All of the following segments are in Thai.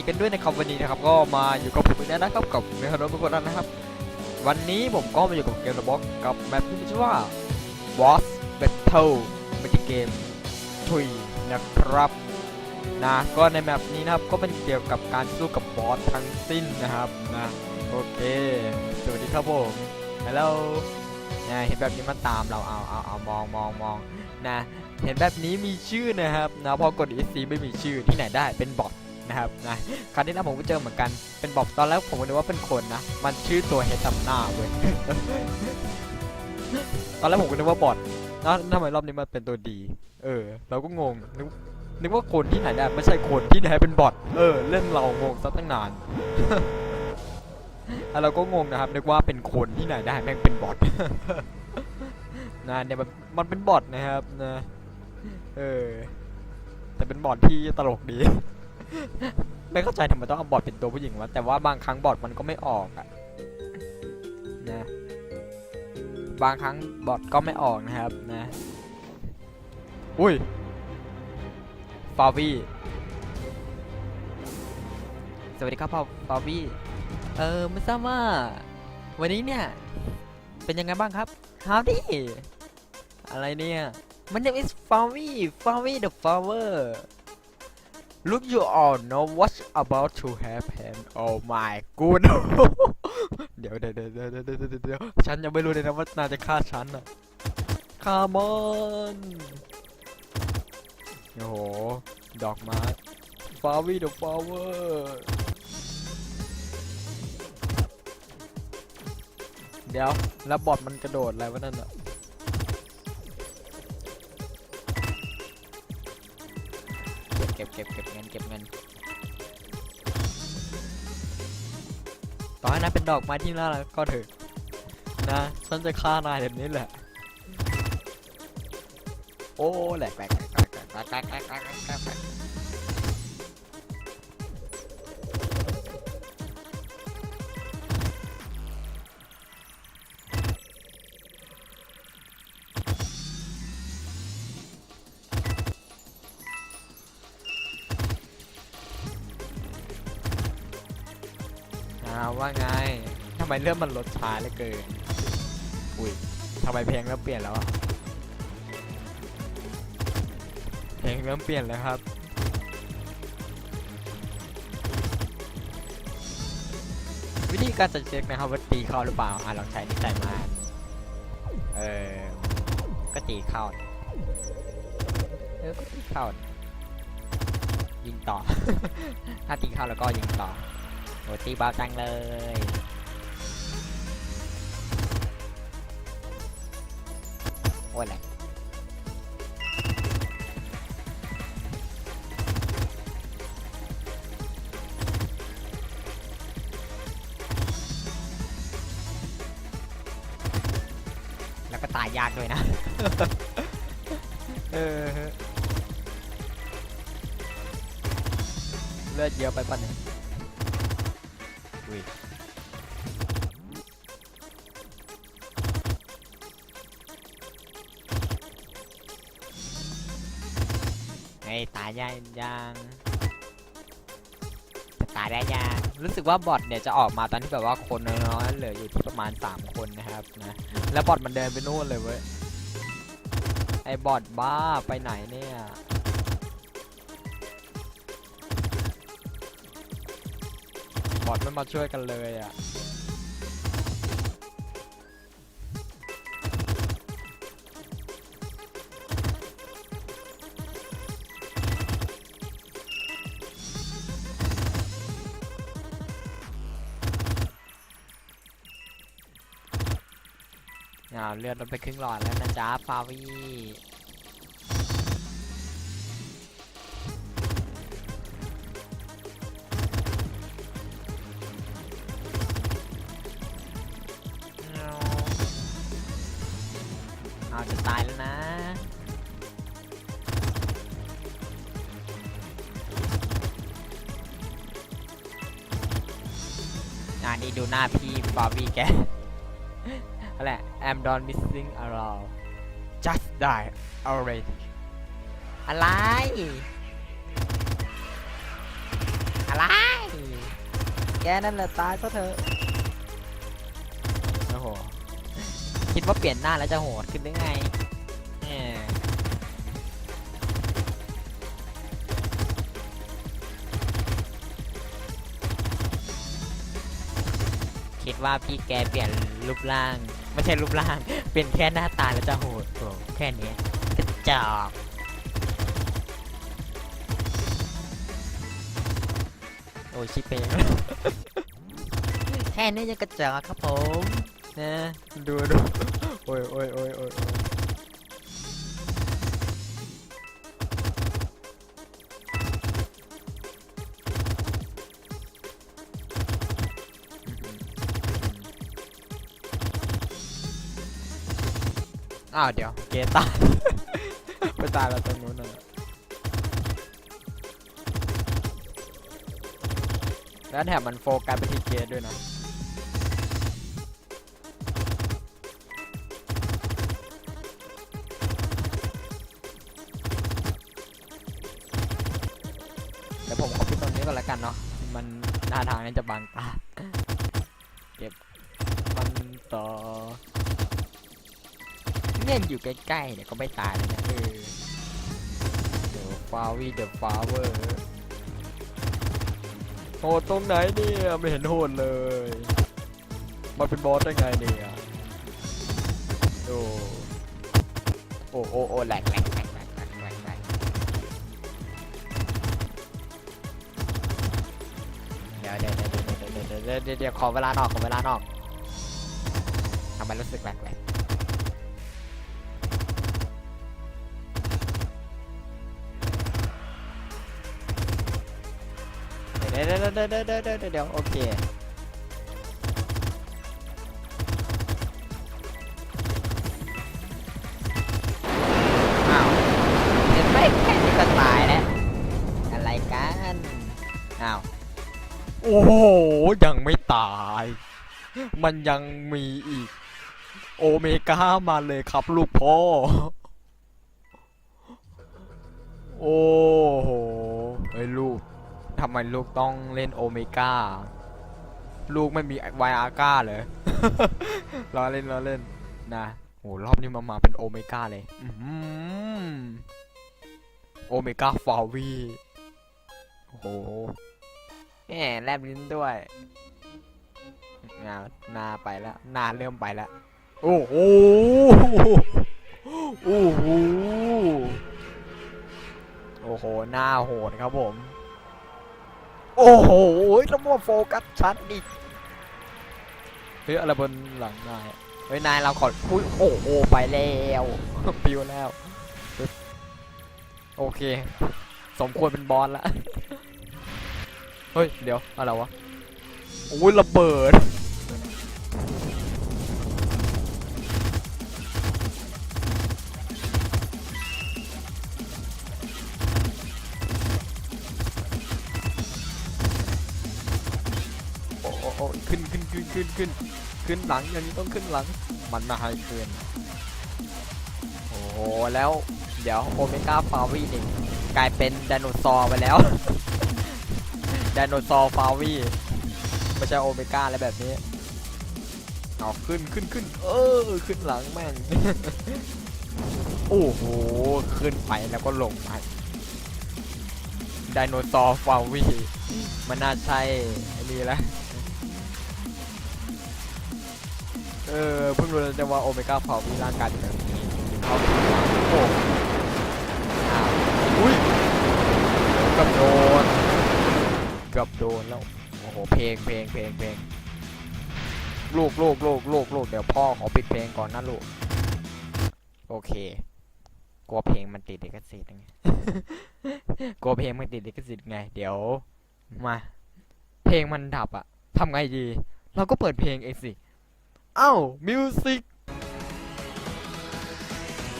ก็ขอสวัสดีกันด้วยนะครับวันนี้นะครับก็มาอยู่กับผมอีกแล้วนะครับกับเมคาโนทุกคนนะครับ วันนี้ผมก็มาอยู่กับเกมระบ็อกกับแมปที่ชื่อว่า Boss Battle เป็นเกมทุยนะครับนะก็ในแมปนี้นะครับก็เป็นเกี่ยวกับการสู้กับบอสทั้งสิ้นนะครับนะโอเค สวัสดีครับผมฮัลโหลนะเห็นแบบนี้มันตามเราเอาเอาเอามองมองมองนะเห็นแบบนี้มีชื่อนะครับนะพอกด EC ไม่มีชื่อที่ไหนได้เป็นบอท นะครับนะคราวนี้นะผมก็เจอเหมือนกันเป็นบอทตอนแรกผมก็นึกว่าเป็นคนนะ มันชื่อตัวเฮดตำหน้าเว้ยตอนแรกผมก็นึกว่าบอทนะทำไมรอบนี้มันเป็นตัวดี เออ เราก็งงนึกนึกว่าคนที่ไหนได้ไม่ใช่คนที่ไหนเป็นบอทเออเล่นเรางงซะตั้งนานอะเราก็งงนะครับนึกว่าเป็นคนที่ไหนได้แม่งเป็นบอทนะเนี่ยมันมันเป็นบอทนะครับนะ เออ แต่เป็นบอทที่ตลกดี ไม่เข้าใจทำไมต้องเอาบอทเป็นตัวผู้หญิงวะแต่ว่าบางครั้งบอทมันก็ไม่ออกอะนะบางครั้งบอทก็ไม่ออกนะครับนะอุ้ยฟาวี่สวัสดีครับพ่อฟาวี่เออไม่ทราบว่าวันนี้เนี่ย เป็นยังไงบ้างครับ Howdy อะไรเนี่ย My name is Fawi Fawi the flower Look you all know what's about to happen Oh my god เดี๋ยวเดี๋ยวเดี๋ยวเดี๋ยวเดี๋ยวเดี๋ยวเดี๋ยวฉันยังไม่รู้เลยนะว่านายจะฆ่าฉันอะ Come on โอ้โห ดอกไม้ Fawi the flower เดี๋ยว แล้วบอทมันกระโดดอะไรวะนั่นอะ ก็บเก็บเก็บเงินเก็บเงินต่อให้นั้นเป็นดอกไม้ที่น่ารักก็เถอะนะฉันจะฆ่านายแบบนี้แหละ โอ้แหลกแหลกแหลกแหลกแหลกแหลกแหลกาว่าไงทำไมเรื่องมันลดช้าเหลือเกิน อุ้ยทำไมเพลงเริ่มเปลี่ยนแล้วอะเพลงเริ่มเปลี่ยนแล้วครับ วิธีการจะเช็คนะครับว่าตีเข้าหรือเปล่าอะลองใช้นิสัยมาเออก็ตีเข้าเออก็ตีเข้ายิงต่อ ถ้าตีเข้าแล้วก็ยิงต่อ โหตีเบาจังเลย โอ้ยแหละแล้วก็ตายยากด้วยนะ เออ เลือดเยอะไปป่ะเนี่ย อุ้ยไอ้ตายยังยังตายได้ยังรู้สึกว่าบอทเนี่ยจะออกมาตอนที่แบบว่าคนน้อยๆเหลืออยู่ที่ประมาณ 3 คนนะครับนะแล้วบอทมันเดินไปนู่นเลยเว้ยไอ้บอทบ้าไปไหนเนี่ย อทไม่มาช่วยกันเลยอะอ่าเลือดลดไปครึ่งหลอดแล้วนะจ๊ะฟาวี่ ดูหน้าพี่ฟาวี่แกนั่นแหละ I'm done missing around just die already อะไร อะไร แกนั่นแหละตายซะเถอะโอ้โห คิดว่าเปลี่ยนหน้าแล้วจะโหดขึ้นได้ไง คิดว่าพี่แกเปลี่ยนรูปร่าง ไม่ใช่รูปร่าง เปลี่ยนแค่หน้าตาแล้วจะโหดโหแค่นี้กระจอกโอ้ยชิปเปงแค่นี้ยังกระจอกครับผมนะดูดูโอ้ยโอ้ยโอ้ยโอ้ย อ้ยอ้าวเดี๋ยวเกตาย ไปตายแล้วตรงนู้นน่ะแล้วแถมมันโฟกัสไปที่เกตด้วยนะเดี๋ยวผมขอพิดตรงนี้ก่อนแล้วกันเนาะมันหน้าทางนี้จะบังตาเก็บมันต่อ เนี่ยอยู่ใกล้ๆเดี๋ยก็ไม่ตายเลยนะเออเดี๋ยวฟาวีเดี๋ยวฟาเวอร์โหดตรงไหนเนี่ยไม่เห็นโหดเลย มันเป็นบอสได้ไงเนี่ยโอ้โอ้โอ้โอ้แหลกแหลกแหลกแหลกแหลกแหลกเดี๋ยวเดี๋ยวเดี๋ยวเดี๋ยวเดี๋ยวเดี๋ยวขอเวลานอกขอเวลานอกทำไมรู้สึกแปลกๆเดี๋ย ดี๋ยวเดี๋ยวเดี๋ยวเดี๋ยวเดี๋ยวเดี๋ยวโอเคอ้าวเห็นไมแค่นี้ก็ตายแล้วอะไรกันอ้าวโอ้โหยังไม่ตาย มันยังมีอีก โอเมก้ามาเลยครับลูกพ่อ โอ้โหไอ้ลูก ทำไมลูกต้องเล่นโอเมก้า ลูกไม่มีไวอาก้าเลย ล้อเล่นล้อเล่นนะโหรอบนี้มามาเป็นโอเมก้าเลยโอเมก้าฟาวีโอ้โหแหมแลบลิ้นด้วยงาหน้าไปแล้วหน้าเริ่มไปแล้ว โอ้โหโอ้โหโอ้โห หน้าโหดครับผม โอ้โหแล้วมาโฟกัสชัดอีกเฮ้ยอะไรบนหลังนายเฮ้ยนายเราขออุ้ยโอ้โหไปแล้วปิวแล้ว โอเค สมควรเป็นบอสละ เฮ้ย เดี๋ยว อะไรวะโอ้ยระเบิด ขึ้นขึ้นขึ้นหลังอย่างนี้ต้องขึ้นหลัง มันน่าให้เกินโอ้โหแล้ว เดี๋ยวโอเมก้าฟาวีนี่กลายเป็นไดโนเสาร์ไปแล้วไดโนเสาร์ฟาวีไม่ใช่โอเมก้าอะไรแบบนี้เอาขึ้นขึ้นขึ้น เออ ขึ้นหลังแม่ง โอ้โห ขึ้นไปแล้วก็ลงไปไดโนเสาร์ฟาวีมันน่าใช่อ้นี่แหละ เออเพิ่งรู้จะว่าโอเมก้าฟาวีร่างกายแบบนี้เอาโอ้อ้าวอุ้ยกับโดนกับโดนแล้วโอ้โหเพลงเพลงเพลงเพลงลูกลูกลูกลูกลูกเดี๋ยวพ่อขอปิดเพลงก่อนนะลูกโอเคกลัวเพลงมันติดลิขสิทธิ์ไงกลัวเพลงมันติดลิขสิทธิ์ไง เดี๋ยวมา เพลงมันดับอะทำไงดี เราก็เปิดเพลงเองสิ เอ้ามิวสิก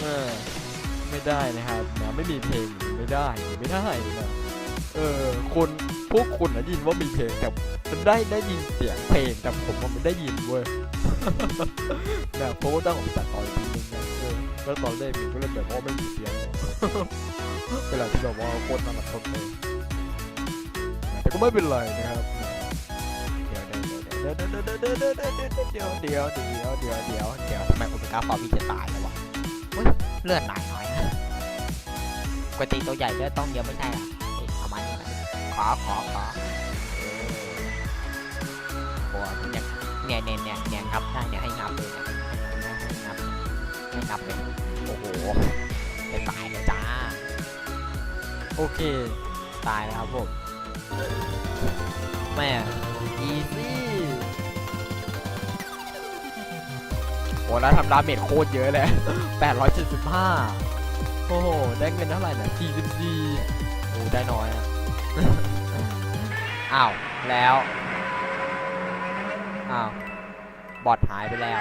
เออไม่ได้นะครับนะไม่มีเพลงไม่ได้ไม่ได้นะเออคนพวกคุณนะยินว่ามีเพลงแต่มันได้ได้ยินเสียงเพลงแต่ผมว่ามันได้ยินเว้ยนะเพราะว่าต้องออกตัดต่ออีกทีนึงนะเออแล้วตอนแรกผมก็เลยแบบว่าไม่มีเสียงเวลาที่แบบว่าโคตรน่ารักเลยแต่ก็ไม่เป็นไรนะครับ เดี๋ยวเดี๋ยวเดี๋ยวเดี๋ยวเดี๋ยวเดี๋ยวเดี๋ยวเดี๋ยวเดี๋ยวทำไมโอเมก้าฟอร์มีจะตายแล้ววะเฮ้ยเลือดหน่อยหน่อยปกติตัวใหญ่เลือดต้องเยอะไม่ใช่เหรอเอ้ยเอามานี่ขอขอขอเอโอ้มันเนี่ยเนี่ยเนี่ยเนี่ยเนี่ยงับได้เนี่ยให้งับเลยนะให้งับให้งับเลยโอ้โหจะตายเลยจ้าโอเค ตายแล้วครับผมแม่อีซี่ แล้วทำดาเมจโคตรเยอะเลย 875 โอ้โห ได้เงินเท่าไหร่เนี่ย44โอ้ได้น้อยอะอ้าว แล้ว อ้าว บอดหายไปแล้ว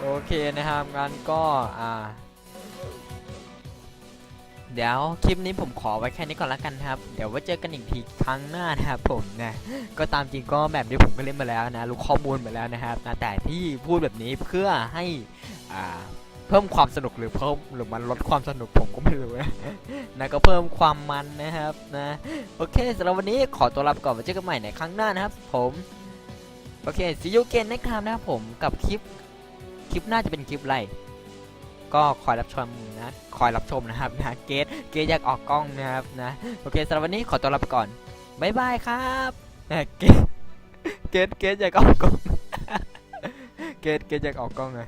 โอเคนะครับงั้นก็ อ่า เดี๋ยวคลิปนี้ผมขอไว้แค่นี้ก่อนละกันครับ เดี๋ยวไว้เจอกันอีกทีครั้งหน้านะครับผมนะ ก็ตามจริงก็แบบที่ผมก็เล่นมาแล้วนะ รู้ข้อมูลมาแล้วนะครับนะแต่ที่พูดแบบนี้เพื่อให้อ่าเพิ่มความสนุกหรือเพิ่มหรือมันลดความสนุกผมก็ไม่รู้นะนะก็เพิ่มความมันนะครับนะโอเคสำหรับวันนี้ขอตัวลาก่อนไว้เจอกันใหม่ในครั้งหน้านะครับ ผมโอเค see you again next time นะครับผมกับคลิปคลิปหน้าจะเป็นคลิปอะไร ก็คอยรับชมนะคอยรับชมนะครับนะเกตเกตอยากออกกล้องนะครับนะโอเคสำหรับวันนี้ขอตัวลาไปก่อนบายบายครับนะเกตเกตเกตอยากออกกล้องเกตเกตอยากออกกล้องไง